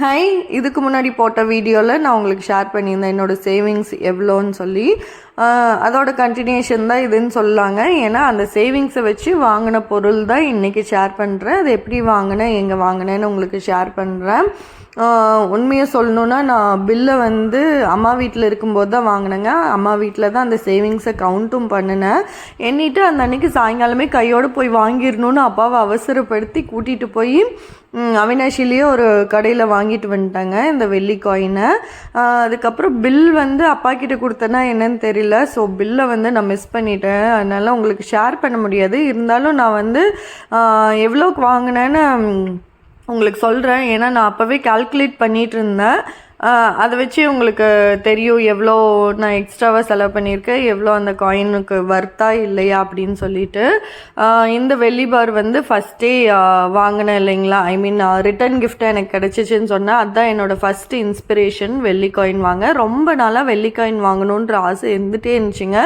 Hi இதுக்கு முன்னாடி போட்ட வீடியோவில் நான் உங்களுக்கு ஷேர் பண்ணியிருந்தேன் என்னோடய சேவிங்ஸ் எவ்வளோன்னு சொல்லி. அதோட கண்டினியூஷன் தான் இதுன்னு சொல்லாங்க. ஏன்னா அந்த சேவிங்ஸை வச்சு வாங்கின பொருள் தான் இன்றைக்கி ஷேர் பண்ணுறேன் அது எப்படி வாங்கினேன் எங்கே வாங்கினேன்னு உங்களுக்கு ஷேர் பண்ணுறேன் உண்மையை சொல்லணுன்னா நான் பில்லை வந்து அம்மா வீட்டில் இருக்கும்போது தான் வாங்கினேங்க. அம்மா வீட்டில் தான் அந்த சேவிங்ஸை கவுண்ட்டும் பண்ணினேன். எண்ணிட்டு அந்த அன்னைக்கு சாயங்காலமே கையோடு போய் வாங்கிடணும்னு அப்பாவை அவசரப்படுத்தி கூட்டிகிட்டு போய் அவினாஷிலேயே ஒரு கடையில் வாங்கிட்டு வந்துட்டாங்க இந்த வெள்ளி காயினை அதுக்கப்புறம் பில் வந்து அப்பா கிட்ட கொடுத்தேன்னா என்னன்னு தெரியல. இல்லை. ஸோ பில்லை வந்து நான் மிஸ் பண்ணிட்டேன். அதனால் உங்களுக்கு ஷேர் பண்ண முடியாது. இருந்தாலும் நான் வந்து எவ்வளோக்கு வாங்கினேன்னு உங்களுக்கு சொல்கிறேன் ஏன்னா நான் அப்போவே கால்குலேட் பண்ணிகிட்டு இருந்தேன். அதை வச்சு உங்களுக்கு தெரியும் எவ்வளோ நான் எக்ஸ்ட்ராவாக செலவு பண்ணியிருக்கேன் எவ்வளோ அந்த காயினுக்கு வர்த்தா இல்லையா அப்படின்னு சொல்லிட்டு. இந்த வெள்ளி பார் வந்து ஃபஸ்ட்டே வாங்கினேன் இல்லைங்களா? ஐ மீன் ரிட்டர்ன் கிஃப்ட்டாக எனக்கு கிடச்சிச்சின்னு சொன்னேன். அதுதான் என்னோடய ஃபஸ்ட்டு இன்ஸ்பிரேஷன் வெள்ளி காயின் வாங்க. ரொம்ப நாளாக வெள்ளி காயின் வாங்கணுன்ற ஆசை இருந்துகிட்டே இருந்துச்சுங்க.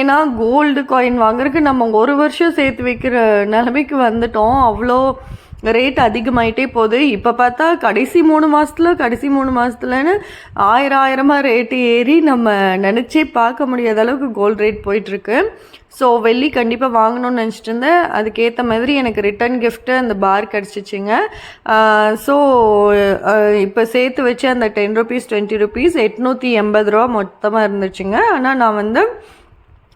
ஏன்னா கோல்டு காயின் வாங்குறதுக்கு நம்ம ஒரு வருஷம் சேர்த்து வைக்கிற நிலைமைக்கு வந்துட்டோம். அவ்வளோ ரேட் அதிகமாயிட்டே போகுது. இப்போ பார்த்தா கடைசி மூணு மாதத்துல கடைசி மூணு மாதத்துலன்னு ஆயிரம் ஆயிரமாக ரேட்டு ஏறி நம்ம நினச்சே பார்க்க முடியாத அளவுக்கு கோல்டு ரேட் போயிட்டுருக்கு. ஸோ வெள்ளி கண்டிப்பாக வாங்கணும்னு நினச்சிட்டு இருந்தேன். அதுக்கேற்ற மாதிரி எனக்கு ரிட்டர்ன் கிஃப்ட்டு அந்த பார் கிடச்சிச்சிங்க. ஸோ இப்போ சேர்த்து வச்சு அந்த டென் ருபீஸ் டுவெண்ட்டி ருபீஸ் எட்நூற்றி எண்பது ரூபா மொத்தமாக இருந்துச்சுங்க. ஆனால் நான் வந்து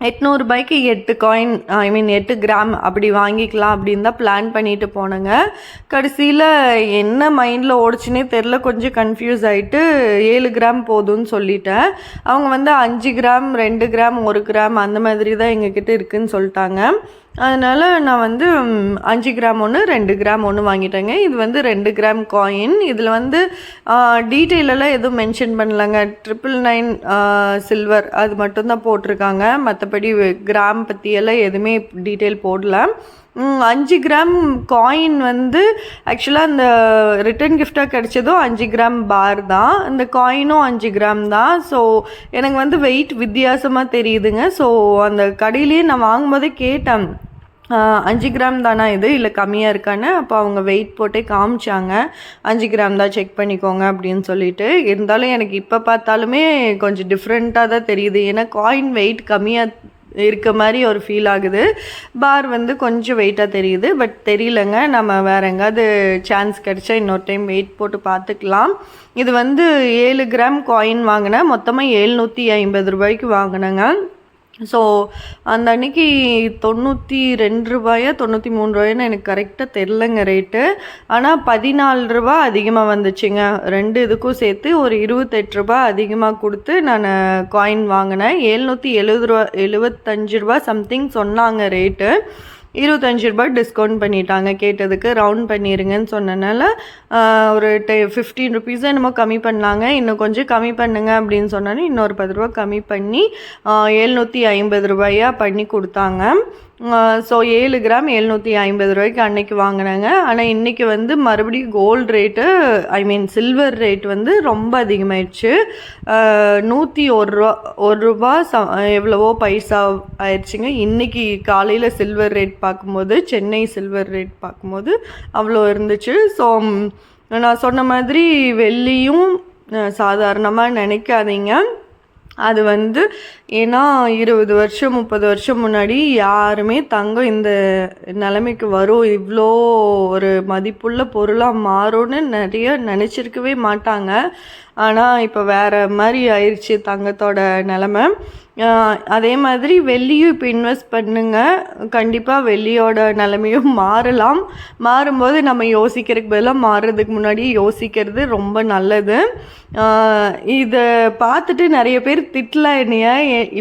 எட்நூறுபாய்க்கு எட்டு காயின் ஐ மீன் எட்டு கிராம் அப்படி வாங்கிக்கலாம் அப்படின்னு தான் பிளான் பண்ணிட்டு போனேங்க. கடைசியில் என்ன மைண்டில் ஓடிச்சுனே தெரில கொஞ்சம் கன்ஃபியூஸ் ஆகிட்டு ஏழு கிராம் போதும்னு சொல்லிட்டேன். அவங்க வந்து அஞ்சு கிராம் ரெண்டு கிராம் ஒரு கிராம் அந்த மாதிரி தான் எங்ககிட்ட இருக்குதுன்னு சொல்லிட்டாங்க. அதனால் நான் வந்து அஞ்சு கிராம் ஒன்று ரெண்டு கிராம் ஒன்று வாங்கிட்டேங்க. இது வந்து ரெண்டு கிராம் காயின் இதில் வந்து டீட்டெயிலெல்லாம் எதுவும் மென்ஷன் பண்ணலங்க. ட்ரிபிள் நைன் சில்வர் அது மட்டும்தான் போட்டிருக்காங்க. மற்றபடி கிராம் பற்றியெல்லாம் எதுவுமே டீட்டெயில் போடல. அஞ்சு கிராம் காயின் வந்து ஆக்சுவலாக அந்த ரிட்டர்ன் கிஃப்டாக கிடைச்சதும் அஞ்சு கிராம் பார் தான். இந்த காயினும் அஞ்சு கிராம் தான். ஸோ எனக்கு வந்து வெயிட் வித்தியாசமாக தெரியுதுங்க. ஸோ அந்த கடையிலேயே நான் வாங்கும்போதே கேட்டேன். அஞ்சு கிராம் தானா இது? இல்லை கம்மியாக இருக்கான்னு அப்போ அவங்க வெயிட் போட்டே காமிச்சாங்க. அஞ்சு கிராம் தான் செக் பண்ணிக்கோங்க அப்படின்னு சொல்லிட்டு. இருந்தாலும் எனக்கு இப்போ பார்த்தாலுமே கொஞ்சம் டிஃப்ரெண்ட்டாக தான் தெரியுது. ஏன்னா காயின் வெயிட் கம்மியாக இருக்க மாதிரி ஒரு ஃபீல் ஆகுது. பார் வந்து கொஞ்சம் வெயிட்டாக தெரியுது. பட் தெரியலங்க. நம்ம வேற எங்காவது சான்ஸ் கிடச்சா இன்னொரு டைம் வெயிட் போட்டு பார்த்துக்கலாம். இது வந்து ஏழு கிராம் காயின் வாங்கினேன். மொத்தமாக எழுநூற்றி ஐம்பது ரூபாய்க்கு வாங்கினேங்க. ஸோ அந்த அன்னைக்கு தொண்ணூற்றி ரெண்டு ரூபாயா தொண்ணூற்றி மூணு ரூபாயோன்னு எனக்கு கரெக்டாக தெரிலங்க ரேட்டு ஆனால் பதினாலு ரூபா அதிகமாக வந்துச்சுங்க. ரெண்டு இதுக்கும் சேர்த்து ஒரு இருபத்தெட்டு ரூபா அதிகமாக கொடுத்து நான் காயின் வாங்கினேன். எழுநூற்றி எழுபது ரூபா எழுபத்தஞ்சு ரூபா சம்திங் சொன்னாங்க ரேட்டு இருபத்தஞ்சு ரூபாய் டிஸ்கவுண்ட் பண்ணிட்டாங்க. கேட்டதுக்கு ரவுண்ட் பண்ணிடுங்கன்னு சொன்னனால ஒரு டெ ஃபிஃப்டீன் ருபீஸ் என்னமோ கம்மி பண்ணாங்க. இன்னும் கொஞ்சம் கம்மி பண்ணுங்க அப்படின்னு சொன்னோன்னே இன்னொரு பத்து ரூபா கம்மி பண்ணி எழுநூற்றி ஐம்பது ரூபாயாக பண்ணி கொடுத்தாங்க. ஸோ ஏழு கிராம் எழுநூற்றி ஐம்பது ரூபாய்க்கு அன்னைக்கு வாங்கினாங்க. ஆனால் இன்றைக்கி வந்து மறுபடியும் gold rate I mean silver rate வந்து ரொம்ப அதிகமாயிடுச்சு. நூற்றி ஒரு ரூபா ஒரு ரூபா ச எவ்வளவோ பைசா ஆயிடுச்சுங்க. இன்றைக்கி காலையில் சில்வர் ரேட் பார்க்கும்போது சென்னை சில்வர் ரேட் பார்க்கும்போது அவ்வளோ இருந்துச்சு. ஸோ நான் சொன்ன மாதிரி வெள்ளியும் சாதாரணமாக நினைக்காதீங்க. அது வந்து ஏன்னா இருபது வருஷம் முப்பது வருஷம் முன்னாடி யாருமே தங்கம் இந்த நிலைமைக்கு வரும். இவ்வளோ ஒரு மதிப்புள்ள பொருளாக மாறும்னு நிறைய நினச்சிருக்கவே மாட்டாங்க. ஆனால் இப்போ வேறு மாதிரி ஆயிடுச்சு தங்கத்தோட நிலமை. அதே மாதிரி வெள்ளியும் இப்போ இன்வெஸ்ட் பண்ணுங்க. கண்டிப்பாக வெள்ளியோட நிலமையும் மாறலாம். மாறும்போது நம்ம யோசிக்கிறதுக்கு பதிலாக மாறுறதுக்கு முன்னாடி யோசிக்கிறது ரொம்ப நல்லது. இதை பார்த்துட்டு நிறைய பேர் திட்டலாம் என்னைய.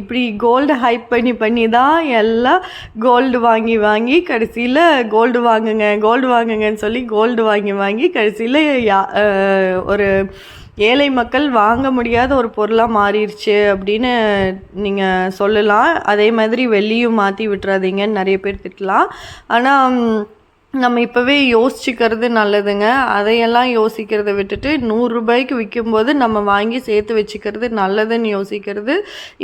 இப்படி கோல்டு ஹைப் பண்ணி பண்ணி தான் எல்லாம் கோல்டு வாங்கி வாங்கி கடைசியில் கோல்டு வாங்குங்க கோல்டு வாங்குங்கன்னு சொல்லி கோல்டு வாங்கி வாங்கி கடைசியில் யா ஒரு ஏழை மக்கள் வாங்க முடியாத ஒரு பொருளாக மாறிடுச்சு அப்படின்னு நீங்கள் சொல்லலாம். அதே மாதிரி வெள்ளியும் மாற்றி விட்டுறாதீங்கன்னு நிறைய பேர் திட்டலாம். ஆனால் நம்ம இப்போவே யோசிச்சுக்கிறது நல்லதுங்க. அதையெல்லாம் யோசிக்கிறத விட்டுட்டு நூறுரூபாய்க்கு விற்கும்போது நம்ம வாங்கி சேர்த்து வச்சுக்கிறது நல்லதுன்னு யோசிக்கிறது.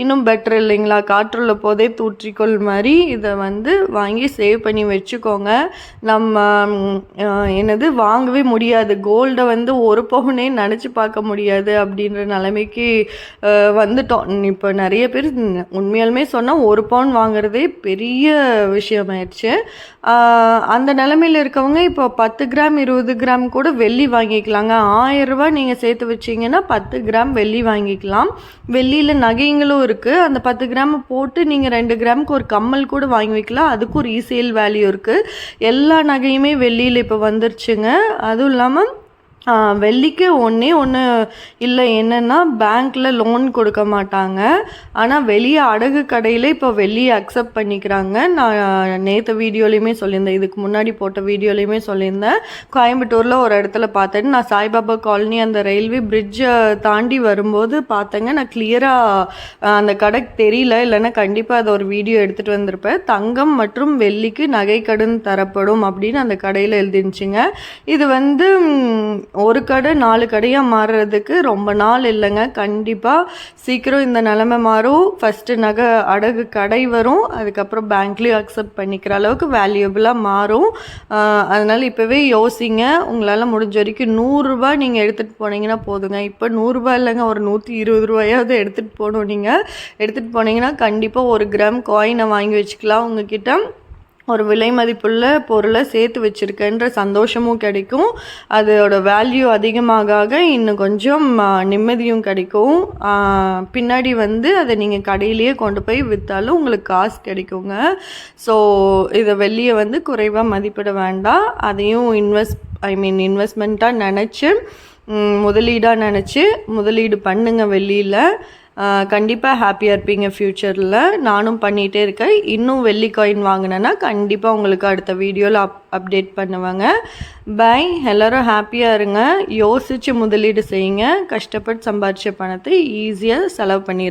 இன்னும் பெட்டர் இல்லைங்களா? காற்றுள்ள போதே தூற்றிக்கொள் மாதிரி இதை வந்து வாங்கி சேவ் பண்ணி வச்சுக்கோங்க. நம்ம என்னது? வாங்கவே முடியாது. கோல்டை வந்து ஒரு பவுனே நினச்சி பார்க்க முடியாது அப்படின்ற நிலைமைக்கு வந்துட்டோம். இப்போ நிறைய பேர் உண்மையாலுமே சொன்னால் ஒரு பவுன் வாங்குறதே பெரிய விஷயமாயிடுச்சு. அந்த நிலைமை நிலமையில் இருக்கவங்க இப்போ பத்து கிராம் இருபது கிராம் கூட வெள்ளி வாங்கிக்கலாங்க. ஆயிரரூபா நீங்கள் சேர்த்து வச்சிங்கன்னா பத்து கிராம் வெள்ளி வாங்கிக்கலாம். வெள்ளியில் நகைங்களும் இருக்குது அந்த பத்து கிராம் போட்டு நீங்கள் ரெண்டு கிராமுக்கு ஒரு கம்மல் கூட வாங்கி வைக்கலாம். அதுக்கும் ஒரு ரீசேல் வேல்யூ இருக்குது எல்லா நகையுமே வெள்ளியில் இப்போ வந்துருச்சுங்க. அதுவும் இல்லாமல் வெள்ளிக்கு ஒன்றே ஒன்று இல்லை என்னென்னா பேங்க்கில் லோன் கொடுக்க மாட்டாங்க. ஆனால் வெளியே அடகு கடையில் இப்போ வெள்ளியை அக்செப்ட் பண்ணிக்கிறாங்க. நான் நேற்று வீடியோலையுமே சொல்லியிருந்தேன். இதுக்கு முன்னாடி போட்ட வீடியோலையுமே சொல்லியிருந்தேன். கோயம்புத்தூரில் ஒரு இடத்துல பார்த்தேன். நான் சாய்பாபா காலனி அந்த ரயில்வே பிரிட்ஜை தாண்டி வரும்போது பார்த்தேங்க. நான் கிளியராக அந்த கடைக்கு தெரியல. இல்லைன்னா கண்டிப்பாக அதை ஒரு வீடியோ எடுத்துகிட்டு வந்திருப்பேன். தங்கம் மற்றும் வெள்ளிக்கு நகை கடன் தரப்படும் அப்படின்னு அந்த கடையில் எழுதிருந்துச்சுங்க. இது வந்து ஒரு கடை நாலு கடையாக மாறுறதுக்கு ரொம்ப நாள் இல்லைங்க. கண்டிப்பாக சீக்கிரம் இந்த நிலமை மாறும். ஃபஸ்ட்டு நகை அடகு கடை வரும். அதுக்கப்புறம் பேங்க்லேயும் அக்செப்ட் பண்ணிக்கிற அளவுக்கு வேல்யூபிளாக மாறும். அதனால் இப்போவே யோசிங்க. உங்களால் முடிஞ்ச வரைக்கும் நூறுரூபா நீங்கள் எடுத்துகிட்டு போனீங்கன்னா போதுங்க. இப்போ நூறுரூபா இல்லைங்க. ஒரு நூற்றி இருபது ரூபாயாவது எடுத்துகிட்டு போகணும் நீங்கள் எடுத்துகிட்டு போனீங்கன்னா கண்டிப்பாக ஒரு கிராம் காயினை வாங்கி வச்சுக்கலாம் உங்ககிட்ட. ஒரு விலை மதிப்புள்ள பொருளை சேர்த்து வச்சுருக்கேன்ற சந்தோஷமும் கிடைக்கும். அதோட வேல்யூ அதிகமாக இன்னும் கொஞ்சம் நிம்மதியும் கிடைக்கும். பின்னாடி வந்து அதை நீங்கள் கடையிலேயே கொண்டு போய் விற்றாலும் உங்களுக்கு காசு கிடைக்குங்க. ஸோ இதை வெளியே வந்து குறைவாக மதிப்பிட வேண்டாம். அதையும் இன்வெஸ்ட் ஐ மீன் இன்வெஸ்ட்மெண்ட்டாக நினச்சி முதலீடாக நினச்சி முதலீடு பண்ணுங்கள் வெளியில். கண்டிப்பாக ஹாப்பியாக இருப்பீங்க ஃப்யூச்சரில் நானும் பண்ணிகிட்டே இருக்கேன். இன்னும் வெள்ளி காயின் வாங்கினேன்னா கண்டிப்பாக உங்களுக்கு அடுத்த வீடியோவில் அப் அப்டேட் பண்ணுவாங்க. பை எல்லோரும் ஹாப்பியாக இருங்க. யோசித்து முதலீடு செய்யுங்க. கஷ்டப்பட்டு சம்பாதிச்ச பணத்தை ஈஸியாக செலவு பண்ணி